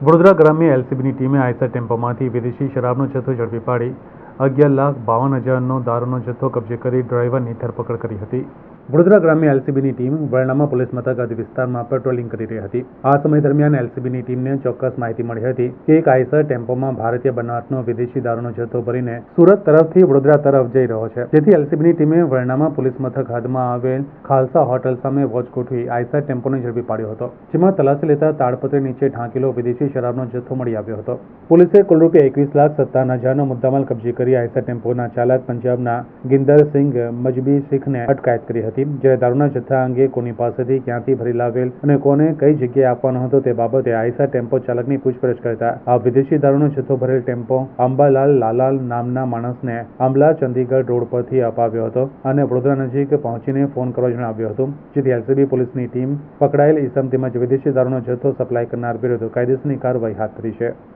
વડોદરા ગ્રામ્ય એલસીબીની ટીમે આઈસર ટેમ્પોમાંથી વિદેશી શરાબનો જથ્થો ઝડપી પાડી અગિયાર લાખ બાવન હજારનો દારૂનો જથ્થો કબજે કરી ડ્રાઈવરની ધરપકડ કરી હતી. વડોદરા ગ્રામ્ય એલસીબીની ટીમ વરણામા પોલીસ મથક હદ વિસ્તારમાં પેટ્રોલિંગ કરી રહી હતી. આ સમય દરમિયાન એલસીબીની ટીમને ચોક્કસ માહિતી મળી હતી કે એક આઈસર ટેમ્પોમાં ભારતીય બનાવટનો વિદેશી દારૂનો જથ્થો ભરીને સુરત તરફથી વડોદરા તરફ જઈ રહ્યો છે. જેથી એલસીબીની ટીમે વરણામા પોલીસ મથક હાથમાં આવેલ ખાલસા હોટલ સામે વોચ ગોઠવી આઈસર ટેમ્પોને ઝડપી પાડ્યો હતો, જેમાં તલાશી લેતા તાડપત્રી નીચે ઢાંકેલો વિદેશી શરાબનો જથ્થો મળી આવ્યો હતો. પોલીસે કુલ રૂપિયા એકવીસ લાખ સત્તાવન હજારનો મુદ્દામાલ કબજે કરી આઈસર ટેમ્પોના ચાલક પંજાબના ગિંદરસિંહ મજબી શીખને અટકાયત કરી હતી. જ્યારે દારૂના જથ્થા અંગે કોની પાસેથી ક્યાંથી ભરી લાવેલ અને કોને કઈ જગ્યાએ આપવાનો હતો તે બાબતે આઈસર ટેમ્પો ચાલકની પૂછપરછ કરતા આ વિદેશી દારૂનો જથ્થો ભરેલ ટેમ્પો અંબાલાલ લાલાલ નામના માણસને આંબલા ચંદીગઢ રોડ પરથી અપાવ્યો હતો અને વડોદરા નજીક પહોંચીને ફોન કરવા જણાવ્યું હતું. જેથી એલસીબી પોલીસની ટીમ પકડાયેલ ઈસમ તેમજ વિદેશી દારૂનો જથ્થો સપ્લાય કરનાર વિરુદ્ધ કાયદેસરની કાર્યવાહી હાથ ધરી છે.